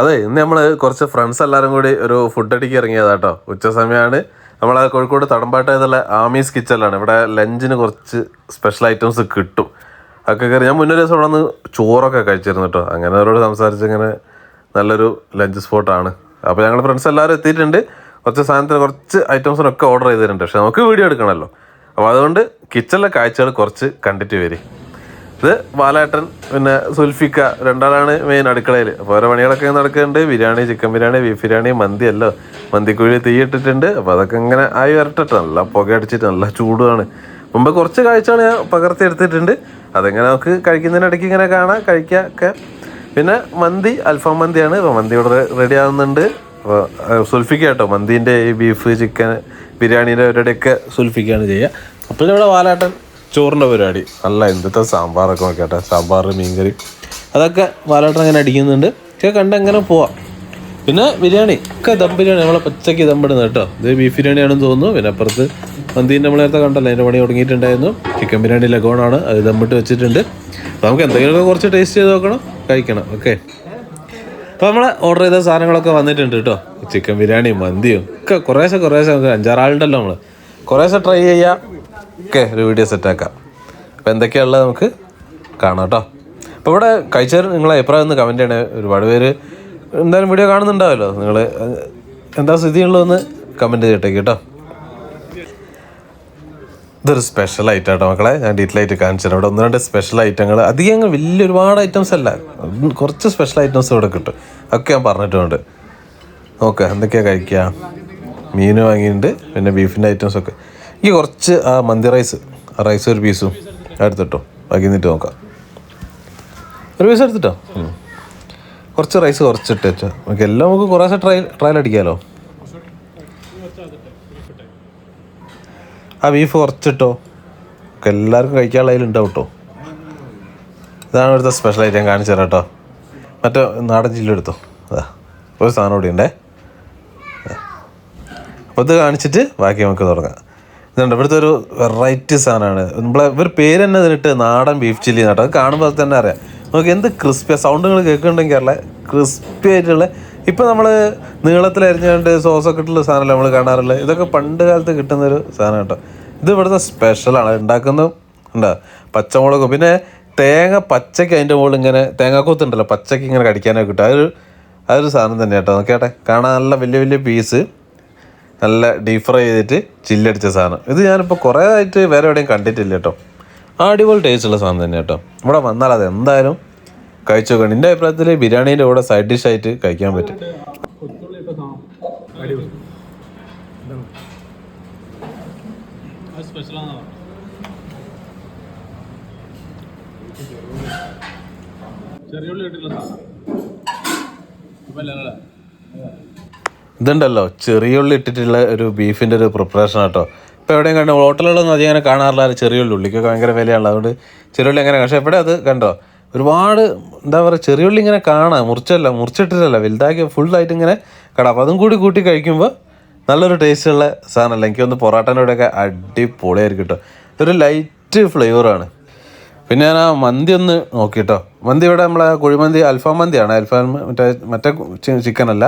അതെ ഇന്ന് നമ്മൾ കുറച്ച് ഫ്രണ്ട്സ് എല്ലാവരും കൂടി ഒരു ഫുഡ് അടിക്ക് ഇറങ്ങിയതാട്ടോ. ഉച്ച സമയമാണ് നമ്മളെ കോഴിക്കോട് തടമ്പാട്ടേതുള്ള ആമീസ് കിച്ചണിലാണ്. ഇവിടെ ലഞ്ചിന് കുറച്ച് സ്പെഷ്യൽ ഐറ്റംസ് കിട്ടും. അതൊക്കെ കയറി ഞാൻ മുന്നൊരു ദിവസം ഇവിടെ നിന്ന് ചോറൊക്കെ കഴിച്ചിരുന്നു കേട്ടോ അങ്ങനെ അവരോട് സംസാരിച്ച് ഇങ്ങനെ നല്ലൊരു ലഞ്ച് സ്പോട്ടാണ് അപ്പോൾ ഞങ്ങൾ ഫ്രണ്ട്സ് എല്ലാവരും എത്തിയിട്ടുണ്ട്. കുറച്ച് സാധനത്തിന് കുറച്ച് ഐറ്റംസിനൊക്കെ ഓർഡർ ചെയ്തിട്ടുണ്ട്. പക്ഷെ നമുക്ക് വീഡിയോ എടുക്കണമല്ലോ അപ്പോൾ അതുകൊണ്ട് കിച്ചണിലെ കാഴ്ചകൾ കുറച്ച് കണ്ടിട്ട് വരും. ഇത് ബാലേട്ടൻ പിന്നെ സുൽഫിക്ക രണ്ടാളാണ് മെയിൻ അടുക്കളയിൽ അപ്പോൾ ഓരോ പണികളൊക്കെ നടക്കുന്നുണ്ട്. ബിരിയാണി ചിക്കൻ ബിരിയാണി ബീഫ് ബിരിയാണി മന്തി അല്ലോ മന്തിക്കുഴി തീ ഇട്ടിട്ടുണ്ട്. അപ്പോൾ അതൊക്കെ ഇങ്ങനെ ആയി വരട്ടെ നല്ല പുക അടിച്ചിട്ട് നല്ല ചൂടുമാണ്. മുമ്പ് കുറച്ച് കാഴ്ചകൾ ഞാൻ പകർത്തി എടുത്തിട്ടുണ്ട്. അതെങ്ങനെ നമുക്ക് കഴിക്കുന്നതിനിടയ്ക്ക് ഇങ്ങനെ കാണാം. കഴിക്കുക ഒക്കെ പിന്നെ മന്തി അൽഫാം മന്തിയാണ്. അപ്പോൾ മന്തി ഇവിടെ റെഡി ആവുന്നുണ്ട്. അപ്പോൾ സുൽഫിക്ക കേട്ടോ. മന്തിന്റെ ഈ ബീഫ് ചിക്കൻ ബിരിയാണീന്റെ ഒരിടയൊക്കെ സുൽഫിക്കാണ് ചെയ്യുക. അപ്പോൾ ഇവിടെ വാലാട്ടൻ ചോറിന്റെ പരിപാടി. നല്ല എന്തൊക്കെ സാമ്പാറൊക്കെ നോക്കട്ടെ സാമ്പാർ മീൻകറി. അതൊക്കെ വാലാട്ടൻ അങ്ങനെ അടിക്കുന്നുണ്ട്. ഒക്കെ കണ്ട് അങ്ങനെ പോവാം. പിന്നെ ബിരിയാണി. ഒക്കെ ദം ബിരിയാണി. നമ്മളെ പച്ചയ്ക്ക് ദമ്പിടുന്നത് കേട്ടോ. ഇത് ബീഫ് ബിരിയാണിയാണെന്ന് തോന്നുന്നു. പിന്നെ അപ്പുറത്ത് മന്തിന്റെ നമ്മൾ നേരത്തെ കണ്ടല്ലോ. അതിന്റെ പണി തുടങ്ങിയിട്ടുണ്ടായിരുന്നു. ചിക്കൻ ബിരിയാണി ലഗോണാണ്. അത് ദമ്മിട്ട് വെച്ചിട്ടുണ്ട്. അപ്പോൾ നമുക്ക് എന്തെങ്കിലുമൊക്കെ കുറച്ച് ടേസ്റ്റ് ചെയ്ത് നോക്കണം. കഴിക്കണം. ഓക്കെ. അപ്പോൾ നമ്മൾ ഓർഡർ ചെയ്ത സാധനങ്ങളൊക്കെ വന്നിട്ടുണ്ട് കേട്ടോ. ചിക്കൻ ബിരിയാണിയും മന്തിയും. ഒക്കെ കുറേശ്ശെ കുറേശ്ശെ നമുക്ക് അഞ്ചാറാളുണ്ടല്ലോ നമ്മൾ കുറേശ്ശെ ട്രൈ ചെയ്യാം. ഒക്കെ ഒരു വീഡിയോ സെറ്റാക്കാം അപ്പോൾ എന്തൊക്കെയാണുള്ളത് നമുക്ക് കാണാം കേട്ടോ അപ്പോൾ ഇവിടെ കഴിച്ചവർ നിങ്ങളെ അഭിപ്രായം ഒന്ന് കമന്റ് ചെയ്യണേ. ഒരുപാട് പേര് എന്തായാലും വീഡിയോ കാണുന്നുണ്ടാവല്ലോ. നിങ്ങൾ എന്താ സ്ഥിതിയുള്ളതെന്ന് കമന്റ് ചെയ്തിട്ടേക്ക് കേട്ടോ ഇതൊരു സ്പെഷ്യൽ ഐറ്റം കേട്ടോ മക്കളെ. ഞാൻ ഡീറ്റെയിൽ ആയിട്ട് കാണിച്ചു തരാം. ഇവിടെ ഒന്ന് രണ്ട് സ്പെഷ്യൽ ഐറ്റങ്ങൾ അധികം വലിയ ഒരുപാട് ഐറ്റംസ് അല്ല. കുറച്ച് സ്പെഷ്യൽ ഐറ്റംസ് ഇവിടെ കിട്ടും. ഒക്കെ ഞാൻ പറഞ്ഞിട്ടുണ്ട്. ഓക്കെ എന്തൊക്കെയാണ് കഴിക്കുക മീൻ വാങ്ങിയിട്ടുണ്ട്. പിന്നെ ബീഫിന്റെ ഐറ്റംസ് ഒക്കെ. ഈ കുറച്ച് ആ മന്തി റൈസ് റൈസ് ഒരു പീസും എടുത്തിട്ടോ. ബാക്കി നിന്നിട്ട് നോക്കാം. ഒരു പീസ് എടുത്തിട്ടോ. കുറച്ച് റൈസ് കുറച്ചിട്ട് വെച്ചാൽ നമുക്ക് എല്ലാം നമുക്ക് കുറേ ട്രയൽ ട്രയൽ അടിക്കാമല്ലോ ആ ബീഫ് കുറച്ചിട്ടോ. നമുക്ക് എല്ലാവർക്കും കഴിക്കാനുള്ള അതിലുണ്ടാവും കേട്ടോ ഇതാണ് ഇവിടുത്തെ സ്പെഷ്യൽ ഐറ്റം കാണിച്ചു തരാം കേട്ടോ. മറ്റേ നാടൻ ജില്ല എടുത്തോ. അതാ ഒരു സാധനം കൂടി ഉണ്ടേ. അപ്പോൾ ഇത് കാണിച്ചിട്ട് ബാക്കി നമുക്ക് തുടങ്ങാം. ഇതുണ്ട്. ഇവിടുത്തെ ഒരു വെറൈറ്റി സാധനമാണ്. നമ്മളെ ഇവർ പേര് തന്നെ ഇതിനിട്ട് നാടൻ ബീഫ് ചില്ലി എന്നിട്ട് അത് കാണുമ്പോൾ തന്നെ അറിയാം. നമുക്ക് എന്ത് ക്രിസ്പി സൗണ്ടുകൾ കേൾക്കുന്നുണ്ടെങ്കിൽ അറിയില്ല? ക്രിസ്പി ആയിട്ടുള്ള ഇപ്പം നമ്മൾ നീളത്തിൽ അരിഞ്ഞുകൊണ്ട് സോസൊക്കെ ഇട്ടുള്ള സാധനമല്ല നമ്മൾ കാണാറുള്ളത് ഇതൊക്കെ പണ്ട് കാലത്ത് കിട്ടുന്നൊരു സാധനം കേട്ടോ. ഇത് ഇവിടുത്തെ സ്പെഷ്യലാണ് ഉണ്ടാക്കുന്നത് ഉണ്ടോ? പച്ചമുളകും. പിന്നെ തേങ്ങ പച്ചയ്ക്ക് അതിന്റെ മുകളിൽ ഇങ്ങനെ തേങ്ങാക്കൂത്തുണ്ടല്ലോ പച്ചയ്ക്ക് ഇങ്ങനെ കടിക്കാനൊക്കെ കിട്ടും. അതൊരു അതൊരു സാധനം തന്നെ കേട്ടോ. നോക്കിയാട്ടെ. കാണാൻ നല്ല വലിയ വലിയ പീസ് നല്ല ഡീപ് ഫ്രൈ ചെയ്തിട്ട് ചില്ലടിച്ച സാധനം. ഇത് ഞാനിപ്പോൾ കുറേ ആയിട്ട് വേറെ എവിടെയും കണ്ടിട്ടില്ല കേട്ടോ അടിപൊളി ടേസ്റ്റ് ഉള്ള സാധനം തന്നെ കേട്ടോ ഇവിടെ വന്നാൽ അത് എന്തായാലും കഴിച്ചു നോക്കണം എന്റെ അഭിപ്രായത്തിൽ ബിരിയാണീന്റെ കൂടെ സൈഡ് ഡിഷ് ആയിട്ട് കഴിക്കാൻ പറ്റും. ഇതുണ്ടല്ലോ ചെറിയുള്ളി ഇട്ടിട്ടുള്ള ഒരു ബീഫിന്റെ ഒരു പ്രിപ്പറേഷൻ കേട്ടോ ഇപ്പോൾ എവിടെയും കണ്ടു ഹോട്ടലുകളൊന്നും അധികം അങ്ങനെ കാണാറില്ല ചെറിയുള്ളി ഉള്ളിക്കൊക്കെ ഭയങ്കര വിലയാണല്ലോ അതുകൊണ്ട് ചെറിയുള്ളി അങ്ങനെ പക്ഷേ എവിടെ അത് കണ്ടോ ഒരുപാട് എന്താ പറയുക ചെറിയുള്ളി ഇങ്ങനെ കാണാം മുറിച്ചല്ല മുറിച്ചിട്ടിട്ടല്ല വലുതാക്കി ഫുള്ളായിട്ട് ഇങ്ങനെ കാണാം. അപ്പോൾ അതും കൂടി കൂട്ടി കഴിക്കുമ്പോൾ നല്ലൊരു ടേസ്റ്റുള്ള സാധനമല്ല എനിക്ക് ഒന്ന് പൊറോട്ടന്റെ കൂടെയൊക്കെ അടിപൊളിയായിരിക്കും കേട്ടോ ഇതൊരു ലൈറ്റ് ഫ്ലേവറാണ് പിന്നെ ഞാൻ ആ മന്തി ഒന്ന് നോക്കിയിട്ടോ മന്തി ഇവിടെ നമ്മളെ കുഴിമന്തി അൽഫാം മന്തിയാണ്. അൽഫാം മറ്റേ മറ്റേ ചിക്കൻ അല്ല.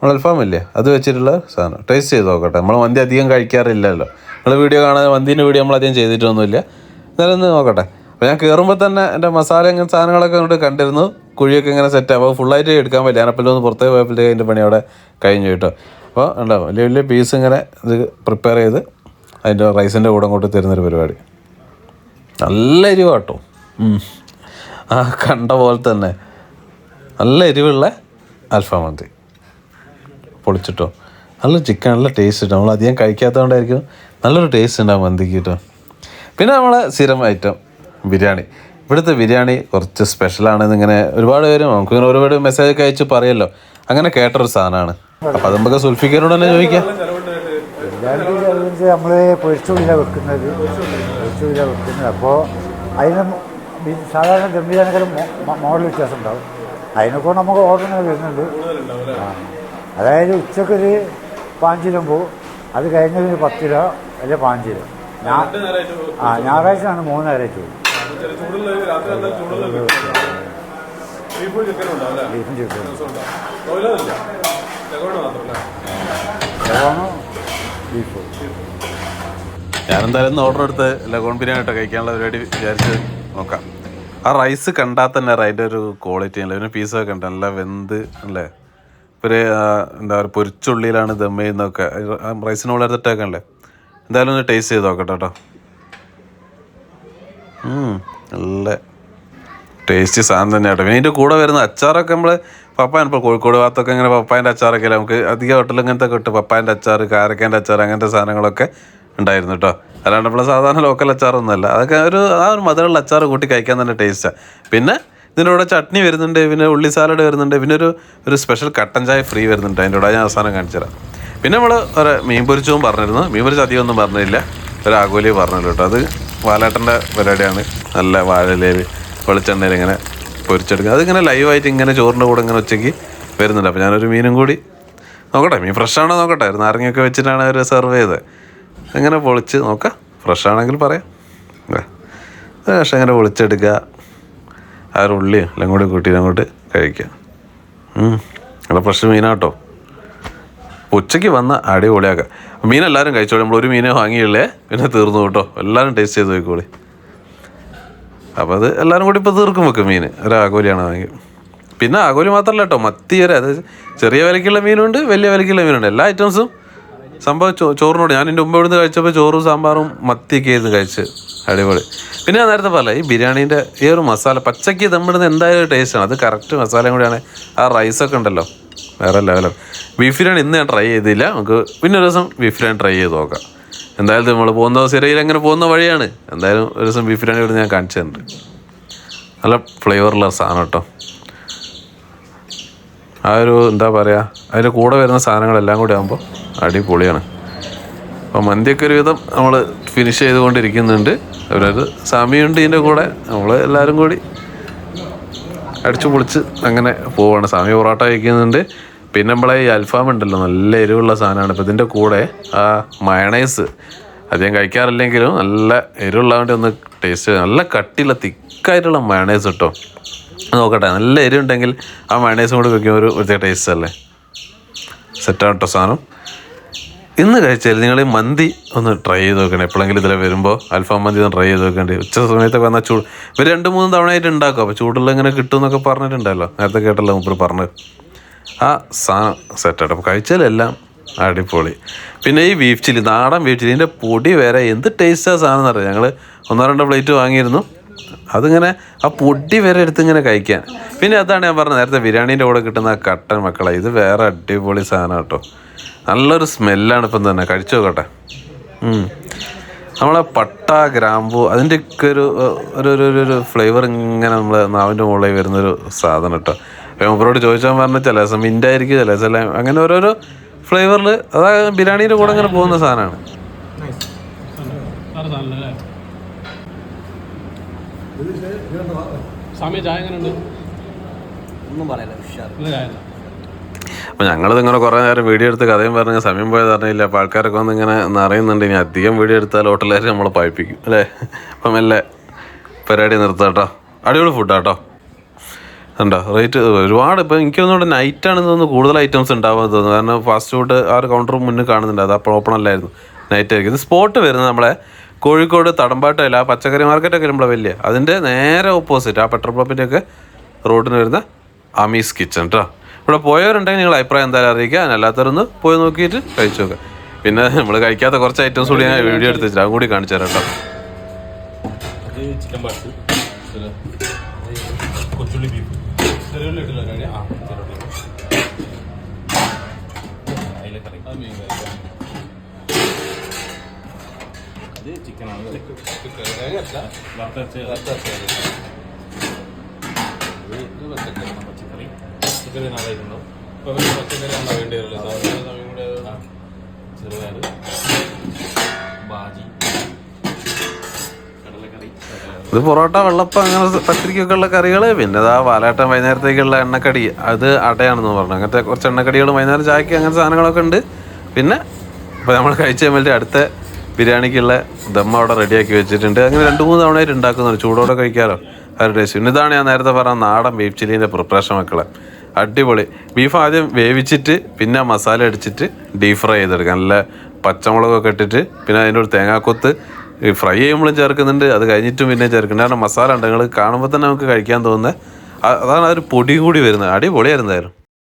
നമ്മൾ അൽഫാം ഇല്ലേ? അത് വെച്ചിട്ടുള്ള സാധനം. ടേസ്റ്റ് ചെയ്ത് നോക്കട്ടെ. നമ്മൾ മന്തി അധികം കഴിക്കാറില്ലല്ലോ. നമ്മൾ വീഡിയോ കാണാതെ മന്തിന്റെ വീഡിയോ നമ്മൾ അധികം ചെയ്തിട്ടൊന്നുമില്ല. എന്നാലും നോക്കട്ടെ. അപ്പോൾ ഞാൻ കയറുമ്പോൾ തന്നെ എന്റെ മസാല ഇങ്ങനെ സാധനങ്ങളൊക്കെ അങ്ങോട്ട് കണ്ടിരുന്നു. കുഴിയൊക്കെ ഇങ്ങനെ സെറ്റ് അപ്പോൾ ഫുള്ളായിട്ട് എടുക്കാൻ പറ്റില്ല. ഞാനപ്പോൾ ഒന്ന് പുറത്തേക്ക് പോയപ്പോഴത്തേക്ക് അതിന്റെ പണി അവിടെ കഴിഞ്ഞു കേട്ടോ. അപ്പോൾ ഉണ്ടോ വലിയ വലിയ പീസ് ഇങ്ങനെ ഇത് പ്രിപ്പയർ ചെയ്ത് അതിന്റെ റൈസിന്റെ കൂടെ അങ്ങോട്ട് തരുന്നൊരു പരിപാടി. നല്ല എരിവ് കേട്ടോ. ആ കണ്ട പോലെ തന്നെ. നല്ല എരിവുള്ള അൽഫാം മന്തി. പൊളിച്ചിട്ടോ. നല്ല ചിക്കൻ നല്ല ടേസ്റ്റ് കിട്ടും നമ്മൾ അധികം കഴിക്കാത്തതുകൊണ്ടായിരിക്കും നല്ലൊരു ടേസ്റ്റ് ഉണ്ടാവും മന്തിക്ക് കേട്ടോ പിന്നെ നമ്മളെ സ്ഥിരം ഐറ്റം ബിരിയാണി. ഇവിടുത്തെ ബിരിയാണി കുറച്ച് സ്പെഷ്യലാണെന്ന് ഇങ്ങനെ ഒരുപാട് പേര് നമുക്ക് ഇങ്ങനെ ഒരുപാട് മെസ്സേജ് ഒക്കെ അയച്ച് പറയല്ലോ. അങ്ങനെ കേട്ടൊരു സാധനമാണ്. അപ്പം അത് നമുക്ക് സുൽഫിക്കരോട് തന്നെ ചോദിക്കാം. നമ്മൾ വെക്കുന്നത്. പൊരിച്ചുള്ളിലാണ് വെക്കുന്നത്. അപ്പോൾ അതിന് സാധാരണ ദം ബിരിയാണിക്കാരും മോഡൽ വ്യത്യാസം ഉണ്ടാവും. അതിനൊക്കെ നമുക്ക് ഓർഡർ വരുന്നുണ്ട്. ആ. അതായത് ഉച്ചക്കൊരു പാഞ്ചിലുമ്പോൾ അത് കഴിഞ്ഞൊരു പത്ത് കിലോ അല്ലെങ്കിൽ പാഞ്ച് കിലോ ആ ഞായറാഴ്ചയാണ് മൂന്ന് ഉണ്ടാവും അല്ലേ? ബീഫും ചിക്കനും ഞാനെന്തായാലും ഓർഡർ എടുത്ത് ലഗോൺ ബിരിയാണി കേട്ടോ കഴിക്കാനുള്ള പരിപാടി വിചാരിച്ച് നോക്കാം. ആ റൈസ് കണ്ടാൽ തന്നെ അതിന്റെ ഒരു ക്വാളിറ്റി അല്ലേ? പിന്നെ പീസൊക്കെ ഉണ്ട് നല്ല വെന്ത് അല്ലേ? ആ, എന്താ പറയുക പൊരിച്ചുള്ളിയിലാണ് ദം ചെയ്യുന്നതൊക്കെ റൈസിന് മുകളിൽ എടുത്തിട്ടേക്കല്ലേ എന്തായാലും ഒന്ന് ടേസ്റ്റ് ചെയ്ത് നോക്കട്ടെ കേട്ടോ. നല്ല ടേസ്റ്റി സാധനം തന്നെ കേട്ടോ. പിന്നെ ഇതിന്റെ കൂടെ വരുന്ന അച്ചാറൊക്കെ നമ്മൾ പപ്പായൻ ഇപ്പോൾ കോഴിക്കോട് ഭാഗത്തൊക്കെ ഇങ്ങനെ പപ്പായന്റെ അച്ചാറൊക്കെ നമുക്ക് അധികം ഹോട്ടലിൽ ഇങ്ങനത്തെ കിട്ടും പപ്പായന്റെ അച്ചാർ കാരക്കേന്റെ അച്ചാർ അങ്ങനത്തെ സാധനങ്ങളൊക്കെ ഉണ്ടായിരുന്നു കേട്ടോ. അല്ലാണ്ട് നമ്മൾ സാധാരണ ലോക്കൽ അച്ചാറൊന്നുമല്ല. അതൊക്കെ ഒരു ആ ഒരു മധുരമുള്ള അച്ചാർ കൂട്ടി കഴിക്കാൻ തന്നെ ടേസ്റ്റാണ് പിന്നെ ഇതിന്റെ കൂടെ ചട്നി വരുന്നുണ്ട് പിന്നെ ഉള്ളി സാലഡ് വരുന്നുണ്ട് പിന്നെ ഒരു ഒരു സ്പെഷ്യൽ കട്ടൻ ചായ ഫ്രീ വരുന്നുണ്ട്. അതിന്റെ കൂടെ ഞാൻ അവസാനം കാണിച്ചു തരാം പിന്നെ നമ്മൾ ഒരു മീൻ പൊരിച്ചതും പറഞ്ഞിരുന്നു. മീൻ പൊരിച്ച അധികം ഒന്നും പറഞ്ഞില്ല. ഒരു ആഗോലി പറഞ്ഞല്ലോ കേട്ടോ. അത് വാലാട്ടന്റെ പരിപാടിയാണ്. നല്ല വാഴയിലേൽ വെളിച്ചെണ്ണയിൽ ഇങ്ങനെ പൊരിച്ചെടുക്കുക. അതിങ്ങനെ ലൈവായിട്ട് ഇങ്ങനെ ചോറിന്റെ കൂടെ ഇങ്ങനെ ഉച്ചയ്ക്ക് വരുന്നുണ്ട്. അപ്പോൾ ഞാനൊരു മീനും കൂടി നോക്കട്ടെ. മീൻ ഫ്രഷ് ആണോ നോക്കട്ടെ. നാരങ്ങയൊക്കെ വെച്ചിട്ടാണ് അവർ സെർവ് ചെയ്തത്. അങ്ങനെ പൊളിച്ച് നോക്കാം. ഫ്രഷ് ആണെങ്കിൽ പറയാം. പക്ഷേ അങ്ങനെ പൊളിച്ചെടുക്കുക. ആ ഒരു എല്ലാം കൂടി കൂട്ടി അങ്ങോട്ട് കഴിക്കാം. നല്ല ഫ്രഷ് മീനാട്ടോ ഉച്ചയ്ക്ക് വന്ന അടിപൊളിയാക്കാം. മീൻ എല്ലാവരും കഴിച്ചോളൂ. നമ്മൾ ഒരു മീനെ വാങ്ങിയുള്ളേ. പിന്നെ തീർന്നു കേട്ടോ. എല്ലാവരും ടേസ്റ്റ് ചെയ്ത് നോക്കിക്കോളി. അപ്പോൾ അത് എല്ലാവരും കൂടി ഇപ്പോൾ തീർക്കും വെക്കും മീൻ. ഒരു ആകോലിയാണ് വാങ്ങി. പിന്നെ ആകോലി മാത്രമല്ല കേട്ടോ മത്തി വരെ അത് ചെറിയ വിലക്കുള്ള മീനുണ്ട് വലിയ വിലക്കുള്ള മീനുണ്ട്. എല്ലാ ഐറ്റംസും സംഭവം ചോ ചോറിനോട് ഞാൻ എന്റെ മുമ്പ് ഇവിടുന്ന് കഴിച്ചപ്പോൾ ചോറും സാമ്പാറും മത്തിയൊക്കെ ആയിരുന്നു കഴിച്ച് അടിപൊളി. പിന്നെ ഞാൻ നേരത്തെ പറഞ്ഞ ഈ ബിരിയാണീന്റെ ഈ ഒരു മസാല പച്ചയ്ക്ക് തമ്മിടുന്ന എന്തായാലും ടേസ്റ്റാണ് അത് കറക്റ്റ് മസാലയും കൂടിയാണ്. ആ റൈസൊക്കെ ഉണ്ടല്ലോ വേറെ ലെവലും ബീഫ് ബിരിയാണി ഇന്ന് ഞാൻ ട്രൈ ചെയ്തില്ല. നമുക്ക് പിന്നെ ഒരു ദിവസം ബീഫ് ബിരിയാണി ട്രൈ ചെയ്ത് നോക്കാം. എന്തായാലും നമ്മൾ പോകുന്ന സിരയിൽ അങ്ങനെ പോകുന്ന വഴിയാണ്. എന്തായാലും ഒരു ദിവസം ബീഫ് ബിരിയാണി ഇവിടെ ഞാൻ കാണിച്ചു തന്നിട്ടുണ്ട്. നല്ല ഫ്ലേവറുള്ള സാധനം കേട്ടോ. ആ ഒരു എന്താ പറയുക അതിന്റെ കൂടെ വരുന്ന സാധനങ്ങളെല്ലാം കൂടി ആകുമ്പോൾ അടിപൊളിയാണ്. അപ്പോൾ മന്തിയൊക്കെ ഒരുവിധം നമ്മൾ ഫിനിഷ് ചെയ്തുകൊണ്ടിരിക്കുന്നുണ്ട്. അവരൊരു സമയമുണ്ട് ഇതിന്റെ കൂടെ. നമ്മൾ എല്ലാവരും കൂടി അടിച്ചു പൊളിച്ച് അങ്ങനെ പോവാണ്. സ്വാമി പൊറോട്ട കഴിക്കുന്നുണ്ട്. പിന്നെ നമ്മളെ ഈ അൽഫാം ഉണ്ടല്ലോ നല്ല എരിവുള്ള സാധനമാണ്. ഇപ്പോൾ ഇതിന്റെ കൂടെ ആ മയണൈസ് അധികം കഴിക്കാറില്ലെങ്കിലും നല്ല എരിവുള്ളതുകൊണ്ട് ഒന്ന് ടേസ്റ്റ് നല്ല കട്ടിയുള്ള തിക്കായിട്ടുള്ള മയണൈസ് കിട്ടും നോക്കട്ടെ നല്ല എരിവുണ്ടെങ്കിൽ ആ മയണൈസും കൂടി കഴിക്കുമ്പോൾ ഒരു പ്രത്യേക ടേസ്റ്റ് അല്ലേ? സെറ്റാണ് കേട്ടോ സാധനം. ഇന്ന് കഴിച്ചാൽ നിങ്ങൾ ഈ മന്തി ഒന്ന് ട്രൈ ചെയ്ത് നോക്കണേ. എപ്പോഴെങ്കിലും ഇതിൽ വരുമ്പോൾ അൽഫാം മന്തി ഒന്ന് ട്രൈ ചെയ്ത് നോക്കണ്ടേ ഉച്ച സമയത്തൊക്കെ വന്നാൽ ചൂട്. ഇവർ രണ്ട് മൂന്ന് തവണയായിട്ട് ഉണ്ടാക്കും. അപ്പോൾ ചൂടുള്ള ഇങ്ങനെ കിട്ടും എന്നൊക്കെ പറഞ്ഞിട്ടുണ്ടല്ലോ. നേരത്തെ കേട്ടല്ലോ മുപ്പർ പറഞ്ഞത്. ആ സാധനം സെറ്റായിട്ട് അപ്പോൾ കഴിച്ചാലെല്ലാം അടിപൊളി. പിന്നെ ഈ ബീഫ് ചില്ലി നാടൻ ബീഫ് ചില്ലിന്റെ പൊടി വരെ എന്ത് ടേസ്റ്റാണ് സാധനം എന്നറിയാം. ഞങ്ങൾ ഒന്നോ രണ്ടോ പ്ലേറ്റ് വാങ്ങിയിരുന്നു. അതിങ്ങനെ ആ പൊടി വരെ എടുത്ത് ഇങ്ങനെ കഴിക്കാൻ. പിന്നെ അതാണ് ഞാൻ പറഞ്ഞത് നേരത്തെ ബിരിയാണീന്റെ കൂടെ കിട്ടുന്ന കട്ടൻ മക്കളെ ഇത് വേറെ അടിപൊളി സാധനം കേട്ടോ. നല്ലൊരു സ്മെല്ലാണ് ഇപ്പം തന്നെ കഴിച്ചു നോക്കട്ടെ. നമ്മളെ പട്ട ഗ്രാമ്പു അതിന്റെയൊക്കെ ഒരു ഒരു ഒരു ഒരു- ഫ്ലേവർ ഇങ്ങനെ നമ്മൾ നാവിന്റെ മുകളിൽ വരുന്നൊരു സാധനം കേട്ടോ. മൂപ്പരോട് ചോദിച്ചാൽ പറഞ്ഞാൽ ചില ദിവസം മിന്റായിരിക്കും ചില ദിവസം അങ്ങനെ ഓരോരോ ഫ്ലേവറിൽ അതാ ബിരിയാണീന്റെ കൂടെ ഇങ്ങനെ പോകുന്ന സാധനമാണ്. സമയം ചായ എങ്ങനെയുണ്ട് ഒന്നും പറയല്ല ഉഷാർ അപ്പോൾ ഞങ്ങളിത് ഇങ്ങനെ കുറേ നേരം വീഡിയോ എടുത്ത് കഥയും പറഞ്ഞ് സമയം പോയത് അറിയില്ല അപ്പോൾ ആൾക്കാരൊക്കെ വന്ന് ഇങ്ങനെ നിറയുന്നുണ്ട് ഇനി അധികം വീഡിയോ എടുത്താൽ ഹോട്ടലുകാർ നമ്മളെ പഴിപ്പിക്കും അല്ലേ? അപ്പം മെല്ലെ പരിപാടി നിർത്താം കേട്ടോ. അടിപൊളി ഫുഡാട്ടോ ഉണ്ടോ റേറ്റ് ഒരുപാട്. ഇപ്പം എനിക്ക് തോന്നുന്നു നൈറ്റാണ് തോന്നുന്നു കൂടുതൽ ഐറ്റംസ് ഉണ്ടാവാൻ തോന്നുന്നു. കാരണം ഫാസ്റ്റ് ഫുഡ് ആ ഒരു കൗണ്ടർ മുന്നിൽ കാണുന്നുണ്ട്. അത് അപ്പോൾ ഓപ്പൺ അല്ലായിരുന്നു. നൈറ്റ് ആയിരിക്കും. ഇത് സ്പോട്ട് വരുന്നത് നമ്മളെ കോഴിക്കോട് തടമ്പാട്ടല്ല ആ പച്ചക്കറി മാർക്കറ്റൊക്കെ വരുമ്പോൾ വലിയ. അതിന്റെ നേരെ ഓപ്പോസിറ്റ് ആ പെട്രോൾ പമ്പിന്റെയൊക്കെ റോഡിന് വരുന്ന അമീസ് കിച്ചൺ കേട്ടോ ഇവിടെ പോയവരുണ്ടെങ്കിൽ നിങ്ങൾ അഭിപ്രായം എന്തായാലും അറിയിക്കുക. അല്ലാത്തവരൊന്ന് പോയി നോക്കിയിട്ട് കഴിച്ചു നോക്കുക പിന്നെ നമ്മൾ കഴിക്കാത്ത കുറച്ച് ഐറ്റംസ് കൂടി ഞാൻ വീഡിയോ എടുത്ത് വെച്ചിട്ട് അതും കൂടി കാണിച്ചു തരാം കേട്ടോ കൊച്ചുള്ളി അത് ചിക്കനാണ് വറുത്തരച്ച് പച്ചക്കറി പച്ചക്കറി നാളായിട്ടുണ്ടോ ഇപ്പോൾ പച്ചക്കറി. ആണോ വേണ്ടി വരുള്ളൂ കൂടെ ചെറുപയർ ബാജി ഇത് പൊറോട്ട വെള്ളപ്പം അങ്ങനെ പത്തിരിക്കൊക്കെ ഉള്ള കറികൾ പിന്നെ ഇതാ വാലാട്ടം വൈകുന്നേരത്തേക്കുള്ള എണ്ണക്കടി. അത് അടയാണെന്ന് പറഞ്ഞു. അങ്ങനത്തെ കുറച്ച് എണ്ണക്കടികളും വൈകുന്നേരം ചായക്ക് അങ്ങനത്തെ സാധനങ്ങളൊക്കെ ഉണ്ട്. പിന്നെ ഇപ്പോൾ നമ്മൾ കഴിച്ച കഴിയുമ്പോഴത്തെ അടുത്ത ബിരിയാണിക്കുള്ള ദമ്മ അവിടെ റെഡിയാക്കി വെച്ചിട്ടുണ്ട്. അങ്ങനെ രണ്ട് മൂന്ന് തവണയായിട്ട് ഉണ്ടാക്കുന്നുണ്ട് ചൂടോടെ കഴിക്കാറോ ഒരു ടേസ്റ്റ് പിന്നെ ഇതാണ് ഞാൻ നേരത്തെ പറഞ്ഞ നാടൻ ബീഫ് ചില്ലീന്റെ പ്രിപ്പറേഷൻ മക്കളെ. അടിപൊളി. ബീഫ് ആദ്യം വേവിച്ചിട്ട് പിന്നെ മസാല അടിച്ചിട്ട് ഡീപ് ഫ്രൈ ചെയ്തെടുക്കാം നല്ല പച്ചമുളകൊക്കെ ഇട്ടിട്ട് പിന്നെ അതിന്റെ ഒരു തേങ്ങാക്കൊത്ത് ഫ്രൈ ചെയ്യുമ്പോഴും ചേർക്കുന്നുണ്ട്. അത് കഴിഞ്ഞിട്ടും പിന്നെ ചേർക്കുന്നുണ്ട്. കാരണം മസാല ഉണ്ട് നിങ്ങൾ കാണുമ്പോൾ തന്നെ നമുക്ക് കഴിക്കാൻ തോന്നുന്നത്. അതാണ് ആ ഒരു പൊടി കൂടി വരുന്നത്. അടിപൊളിയായിരുന്നായിരുന്നു